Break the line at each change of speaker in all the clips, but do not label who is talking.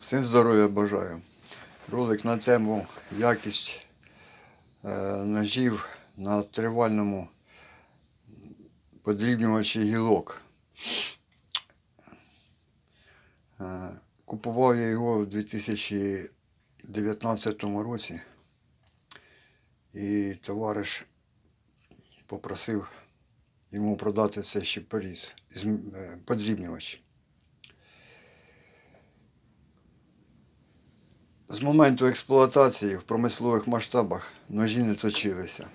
Всім здоров'я бажаю. Ролик на тему якість е, ножів на тривальному подрібнювачі гілок. Е, Купував я його в 2019 році. І товариш попросив йому продати це ще поріз, е, подрібнювач. З моменту експлуатації в промислових масштабах ножі не точилися.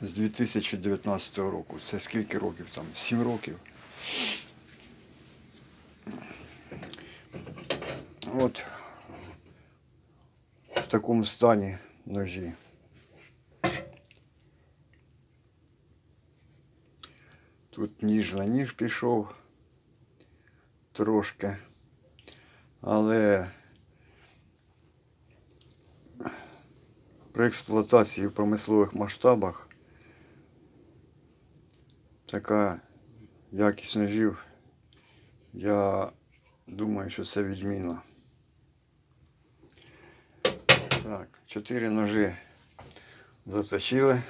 З 2019 року. Це скільки років там? 7 років. От в такому стані ножі. Тут ніж на ніж пішов трошки. Але при експлуатації в промислових масштабах така якість ножів, я думаю, що це відмінно. Так, чотири ножі заточили.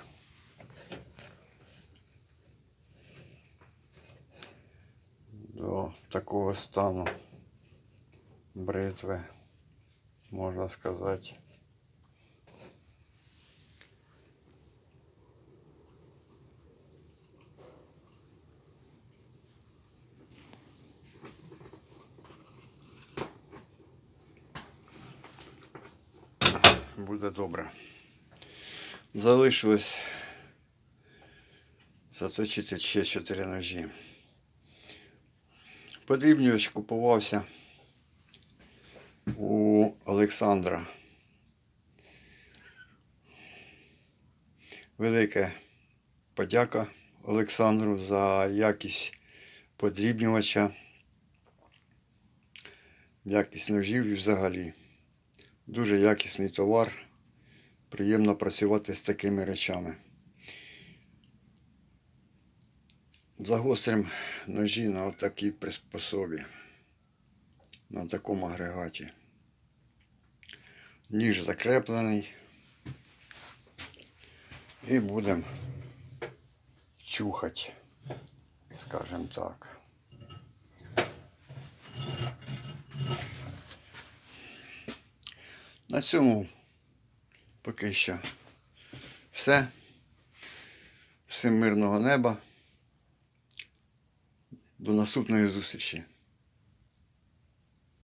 До такого стану бритви, можна сказати. Буде добре. Залишилось заточити ще чотири ножі. Подрібнювач купувався у Олександра. Велика подяка Олександру за якість подрібнювача, якість ножів і взагалі. Дуже якісний товар. Приємно працювати з такими речами. Загострим ножі на такій приспособі, на такому агрегаті. Ніж закреплений. І будемо чухати, скажімо так. На цьому поки що все. Всім мирного неба. До наступної зустрічі.